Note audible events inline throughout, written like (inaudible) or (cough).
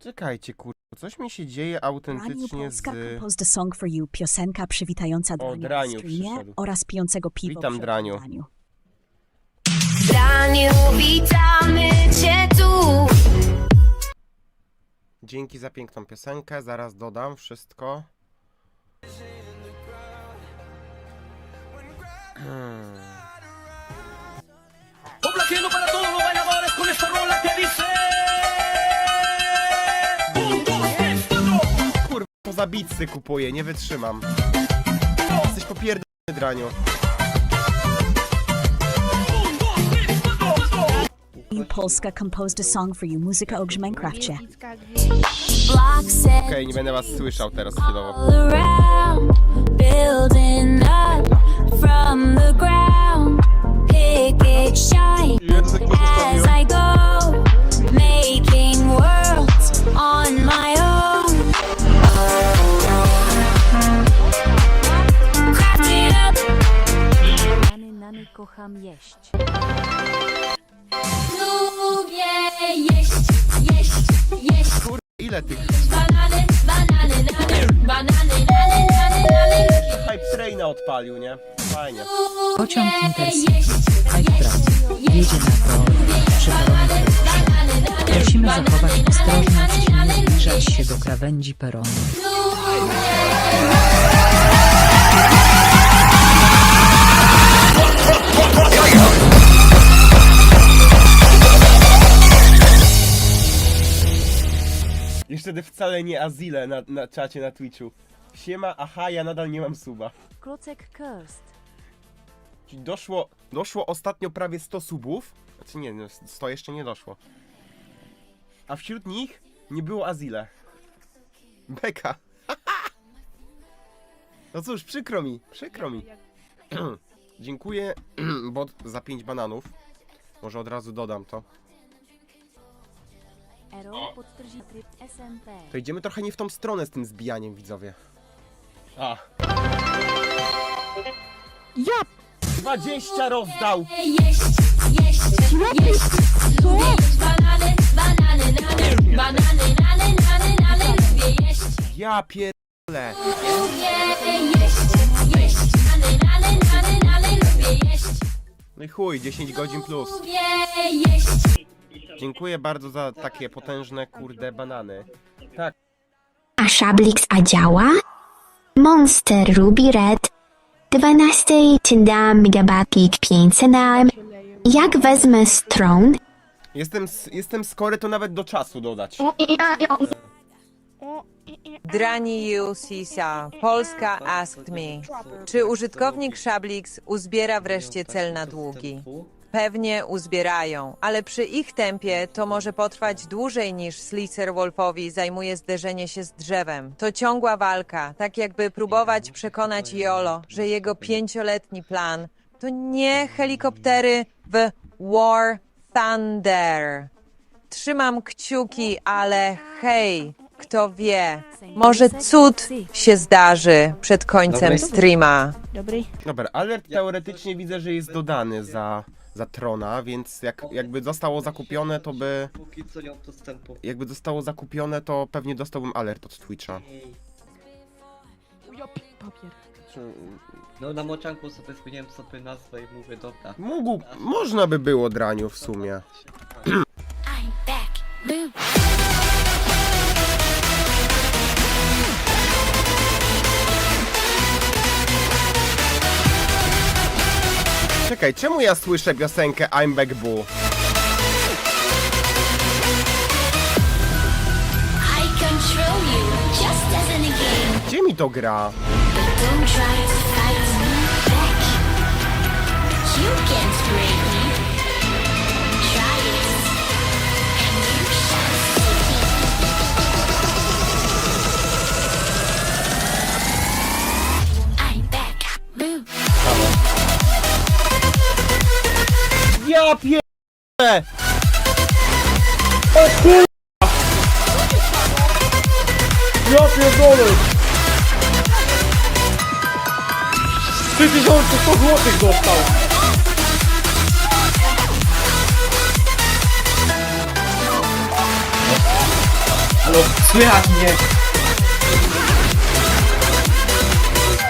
Czekajcie, kurwa, coś mi się dzieje Raniu autentycznie z... Polska composed a song for you, piosenka przywitająca Draniu na streamie przyszedł. oraz pijącego piwo Witam, przy Draniu. oglądaniu. Draniu, witamy Cię tu. Dzięki za piękną piosenkę, zaraz dodam wszystko. (clears throat) Hmm. Kurwa, bitsy kupuję, nie wytrzymam. Jesteś popierdolony, Draniu. Raniu Polska composed a song for you, muzyka o Grzmękrafcie. Block set Okej, nie będę was słyszał teraz chwilowo. all kocham jeść. lubię jeść, jeść, jeść. Ile tych Banany, banany, nany, banany, nany, nany, nany. hype traina odpalił, nie? Fajnie. Pociąg Intercity Express jedzie na pierwszym. Prosimy zachować ostrożność i nie zbliżać się do krawędzi peronu. Już wtedy wcale nie Azile na, na czacie na Twitchu. Siema, aha, ja nadal nie mam suba. Klocek Cursed. Czyli doszło, doszło ostatnio prawie 100 subów. Znaczy nie, no, 100 jeszcze nie doszło. A wśród nich nie było Azile. Beka. (laughs) No cóż, przykro mi, przykro mi. (clears throat) Dziękuję (clears throat) bot za 5 bananów. Może od razu dodam to. Ero podtrzyma tryb SMP. To idziemy trochę nie w tą stronę z tym zbijaniem, widzowie. A. Ja! 20 rozdał! Jeść, jeść, jeść. Lubię jeść banany, banany, nany, banany, nany, nany, nany. Lubię jeść, Ja pierdolę. lubię jeść. Jeść, No i chuj, 10 godzin plus. lubię jeść. Dziękuję bardzo za takie potężne kurde banany. Tak, A Szablix a działa? Monster Ruby Red 12 tynda megabatik 500 Jak wezmę stron, jestem, s- jestem skory to nawet do czasu dodać. Drani Sisa, Polska asked me, czy użytkownik Szablix uzbiera wreszcie cel na długi? Pewnie uzbierają, ale przy ich tempie to może potrwać dłużej niż Slicer Wolfowi zajmuje zderzenie się z drzewem. To ciągła walka, tak jakby próbować przekonać Jolo, że jego pięcioletni plan to nie helikoptery w War Thunder. Trzymam kciuki, ale hej, kto wie, może cud się zdarzy przed końcem streama. Dobra, alert teoretycznie widzę, że jest dodany za, za Trona, więc jak, jakby zostało zakupione, to by... Póki co nie mam dostępu. Jakby zostało zakupione, to pewnie dostałbym alert od Twitcha. Czy- No na moczanku sobie zmieniłem sobie nazwę i mówię dobra. Mógł, można by było Draniu w sumie. I'm back. Czekaj, czemu ja słyszę piosenkę I'm Back Boo? I control you just as in a game. Gdzie mi to gra? But don't try to fight me back. You can't Ja pierdolę! Ja pierdolę! 3100 złotych dostał! No, słychać mnie!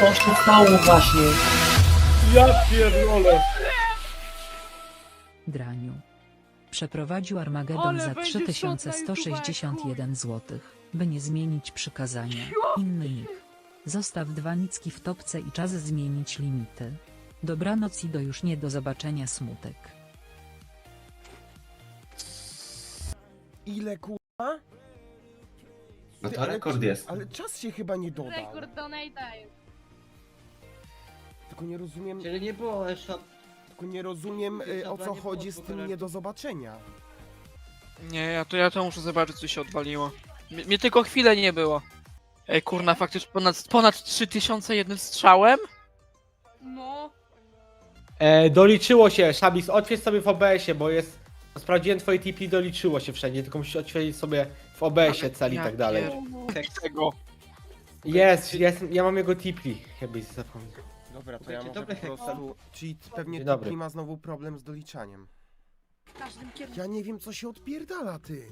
Co się stało właśnie? Ja pierdolę. Draniu. Przeprowadził Armagedon za 3161 zł, by nie zmienić przykazania. Inny nick. Zostaw dwa nicki w topce i czas zmienić limity. Dobranoc i do już nie do zobaczenia smutek. Ile kurwa? No Ty, to ale- rekord jest. Ale czas się chyba nie dodał. Rekord donate'a jest. Tylko nie rozumiem, Czyli nie było jeszcze... tylko nie rozumiem y, o co chodzi z tym nie do zobaczenia. Nie, ja to ja to muszę zobaczyć, co się odwaliło. M- mnie tylko chwilę nie było. Ej, kurna, faktycznie ponad, ponad 3000 jednym strzałem? No. E, doliczyło się, Szabis, odśwież sobie w OBS-ie, bo jest... Sprawdziłem twoje TP, doliczyło się wszędzie, tylko musisz odświeżyć sobie w OBS-ie cel i tak dalej. pier- Tego. Jest, jest, ja mam jego TP, jakbyś zapomniał. Dobra, to ja może po prostu... Czyli pewnie Dzień dobry. Ma znowu problem z doliczaniem. W każdym kierunku. Ja nie wiem co się odpierdala, ty.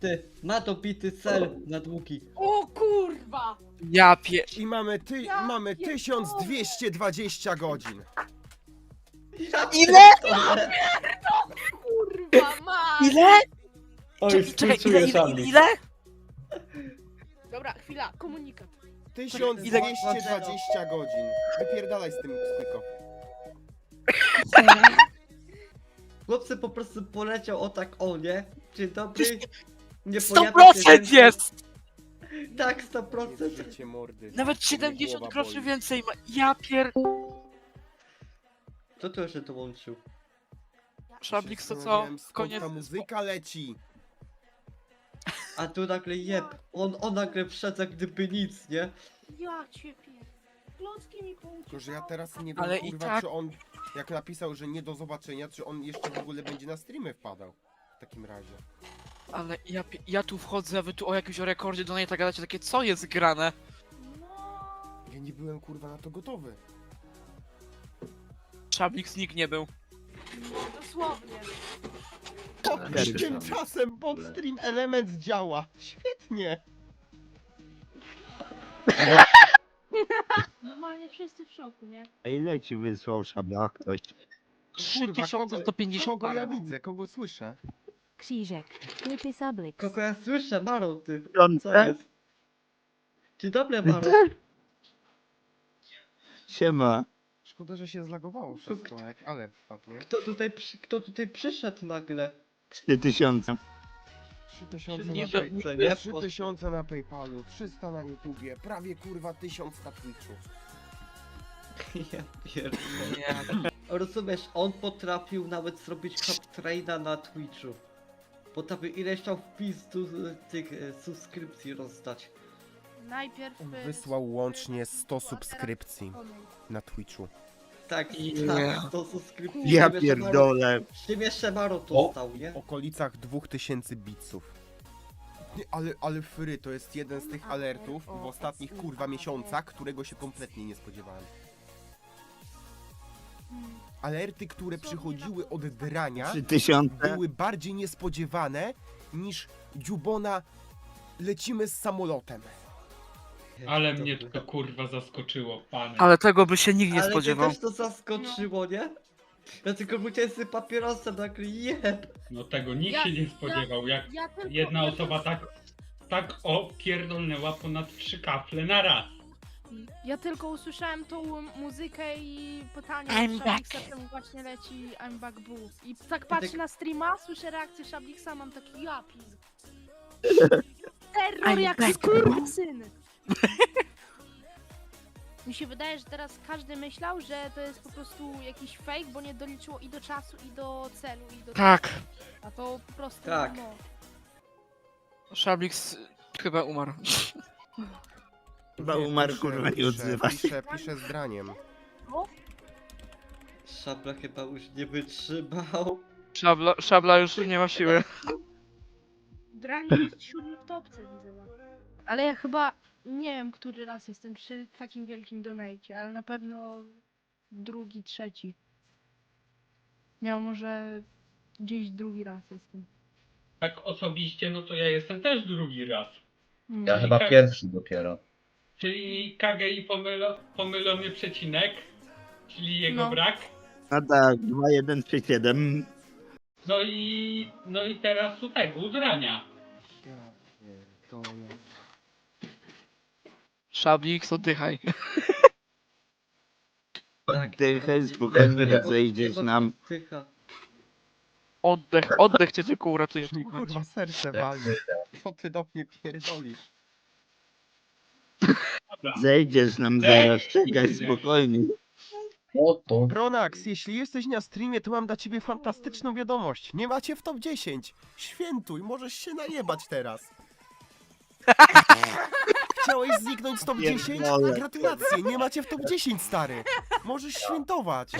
Ty, ma to bity cel na długi. O kurwa! Ja pier... I mamy ty, Ja mamy pierdolę. 1220 godzin. Ile? Kurwa ma! Ile? Oj, Czekaj, czekaj, ile, współczuję ile, ile? Dobra, chwila, komunikat. 1220 godzin. Wypierdalaj z tym styko. Chłopcy po prostu poleciał o tak o nie. Dzień dobry. Nie 100% jest! Tak, Nie 100%. wiecie mordy. Nawet Mnie 70 głowa groszy boli. więcej ma. Ja pier... Kto tu jeszcze dołączył? Szablik to co? Zastanawiałem, skąd Koniec... ta muzyka leci. A tu nagle jeb. On, on nagle wszedł jak gdyby nic, nie? Ja cię pier... Klocki mi Tylko, że ja teraz nie wiem, Ale i kurwa, tak- czy on, jak napisał, że nie do zobaczenia, czy on jeszcze w ogóle będzie na streamy wpadał. W takim razie. Ale ja, pi- ja tu wchodzę, a wy tu o jakimś rekordzie do tak gadacie takie, co jest grane? No. Ja nie byłem, kurwa, na to gotowy. Szablik nikt nie był. No, dosłownie. Tymczasem bot stream element działa. Świetnie. Normalnie wszyscy w szoku, nie? A ile ci wysłał szabla ktoś? Kurwa, kogo, 3150 kogo ja widzę, kogo słyszę? Krzyżek. Creepy Sublix. Kogo ja słyszę? Maro, ty. Co jest? Dzień dobry, Maro. Siema. Szkoda, że się zlagowało wszystko, jak ale wpadnie. Kto tutaj, przy, kto tutaj przyszedł nagle? 3000. 3000 Nie na, do- pay... Co, nie? 3000 na Paypalu, 300 na YouTubie, prawie kurwa 1000 na Twitchu. Ja pierdolę. Nie, Rozumiesz, on potrafił nawet zrobić hub traina na Twitchu. Potrafił ileś tam wpis tu tych e, subskrypcji rozdać. Najpierw... On y, wysłał łącznie 100 a teraz subskrypcji na Twitchu. Tak, tak, to subskrypcji. Ja pierdolę. Tym jeszcze Maro to O. stał, nie? W okolicach 2000 bitsów. Ale, ale fry, to jest jeden z tych alertów w ostatnich kurwa miesiącach, którego się kompletnie nie spodziewałem. Alerty, które przychodziły od drania, 3000. były bardziej niespodziewane niż dziubona lecimy z samolotem. Ale mnie to kurwa zaskoczyło, panie. ale tego by się nikt nie Ale spodziewał. mnie też to zaskoczyło, nie? Ja tylko musiałem sobie papierosem nagle jeb. No tego nikt Ja- się nie spodziewał, jak Ja tylko... jedna ja osoba tak, tak opierdolnęła ponad trzy kafle na raz. Ja tylko usłyszałem tą muzykę i pytanie I'm od back. Szabliksa, właśnie leci I'm back boo. I tak patrzę na streama, słyszę reakcję Szabliksa, mam taki ja pizd. (laughs) Terror I'm jak back, skurwysyn! (laughs) Mi się wydaje, że teraz każdy myślał, że to jest po prostu jakiś fake, bo nie doliczyło i do czasu, i do celu, i do... Tak. A to po prostu Tak. no. Szablik chyba umarł. Chyba umarł, kurwa, nie piszę, odzywa się. Piszę, piszę z draniem. Szabla chyba już nie wytrzymał. Szabla, szabla już nie ma siły. Drani jest siódmy w topce, widzę. Ale ja chyba nie wiem, który raz jestem przy takim wielkim donajcie, ale na pewno drugi, trzeci. Ja może gdzieś drugi raz jestem. Tak osobiście, no to ja jestem też drugi raz. Ja Czyli chyba pierwszy dopiero. Czyli KGI pomylo, pomylony przecinek, czyli jego No. brak. A tak, 2137. No i, no i teraz tu tego, udrania. Szablix, oddychaj. Oddychaj spokojnie, zejdziesz nam. Tycha. Oddech, oddech cię tylko uratuje. Kurwa, serce wali. Co ty do mnie pierdolisz? Zejdziesz nam zaraz, czekaj spokojnie. Pronax, jeśli jesteś na streamie, to mam dla ciebie fantastyczną wiadomość. Nie macie w top 10. Świętuj, możesz się najebać teraz. (laughs) Chciałeś zniknąć z top 10? Pierdolę. Gratulacje, nie macie w top 10, stary. Możesz świętować.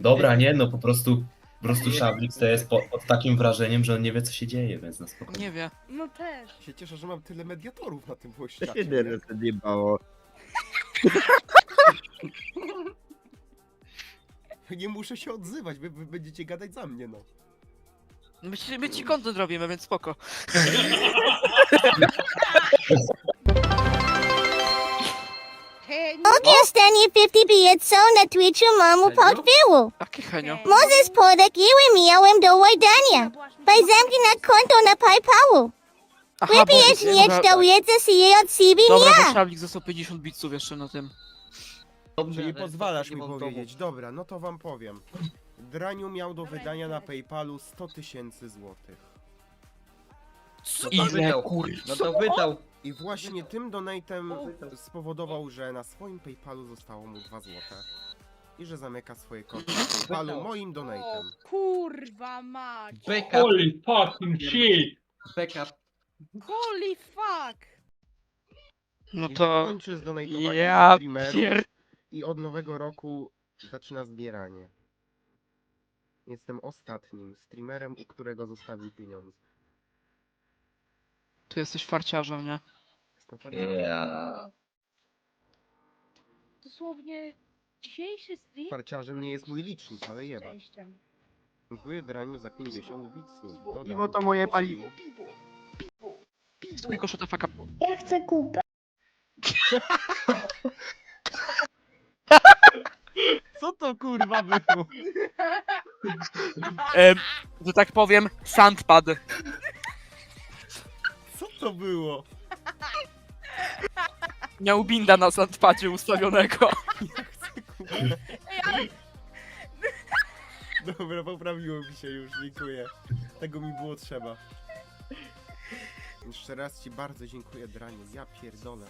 Dobra, nie no, po prostu, po prostu Szablix to jest po, pod takim wrażeniem, że on nie wie co się dzieje, więc na spokojnie. Nie wie. No też. Się cieszę, że mam tyle mediatorów na tym To się teraz odjebało. Nie muszę się odzywać, wy, wy będziecie gadać za mnie, no. My ci, my ci content robimy, więc spoko. Dostanie 50 są na Twitchu mamu portfilu. Jakie henio? Moses podakiły miałem do łajdania. Pajzemki na konto na PayPalu. Aha, bo, Wybierz nie dobra, cztałujecie się jej od siebie dobra, bo ja. Szablix został 50 bitsów jeszcze na tym. Dobrze, Nie ale pozwalasz nie mi mam domu. powiedzieć. Dobra, no to wam powiem. Draniu miał do wydania na PayPalu 100 tysięcy złotych. To Ile wydał. kur... No to wydał. I właśnie tym donatem spowodował, że na swoim PayPalu zostało mu 2 złote. I że zamyka swoje konto na PayPalu moim donatem. Kurwa mać. Backup. Holy fucking shit! Backup. Holy fuck. No I to... kończy z donatowaniem Ja streamerów pier... i od nowego roku zaczyna zbieranie. Jestem ostatnim streamerem, u którego zostawił pieniądze. Tu jesteś farciarzem, nie? Jestem fajny. Ja. Dosłownie dzisiejszy stream Parciarzem nie jest mój licznik, ale jeba. szczęściem. Dziękuję Draniu za 50 widzów. Dodam. Piwo to moje paliwo. Tylko shut the fuck up. Ja chcę kupę. (laughs) Co to kurwa było? (laughs) Em, że tak powiem, sandpad. Co to było? Miał binda na sandpadzie ustawionego. Dobra, poprawiło mi się już, dziękuję. Tego mi było trzeba. Jeszcze raz ci bardzo dziękuję, Draniu. Ja pierdolę.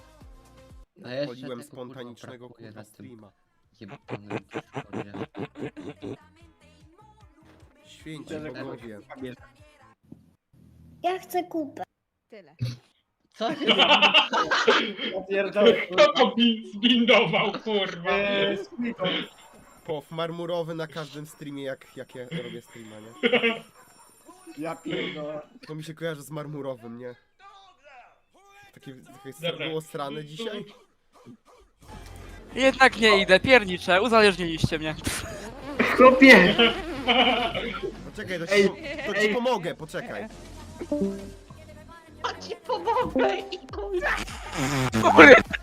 A jeszcze Poliłem tego, kurwa, spontanicznego brakuje kurwa na tym streama. jebanym Discordzie. Święci bogowie. Ja chcę kupę. Tyle. Co się (laughs) Kto to bin- zbindował, kurwa? Pow marmurowy na każdym streamie, jak, jak ja robię streama, nie? Ja pierdolę. To mi się kojarzy z marmurowym, nie? Takie, takie Dobra. było strane dzisiaj? Jednak nie idę, pierniczę, uzależniliście mnie. (laughs) Chłopie! Poczekaj, to ci, Ej, po- to ci pomogę, poczekaj.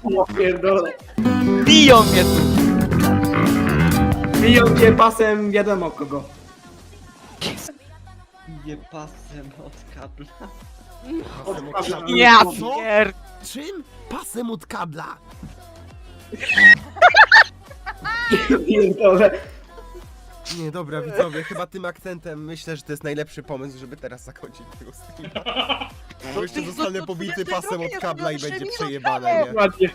Ja pierdolę. Biją mnie tu. Biją cię pasem wiadomo kogo. je pasem od kabla? Pasem od kabla. Ja Co? pier... Czym? Pasem od kabla. Pierdolę. Nie, dobra, widzowie, chyba tym akcentem myślę, że to jest najlepszy pomysł, żeby teraz zakończyć tego streama. Bo jeszcze ty- zostanę pobity 22 pasem od kabla i będzie przejebane, nie? Ładnie.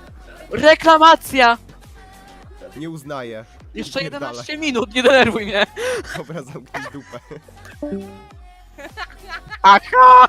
Reklamacja! Nie uznaję. Jeszcze Pierdalaj. 11 minut, nie denerwuj mnie. Dobra, zamknij dupę. Aha!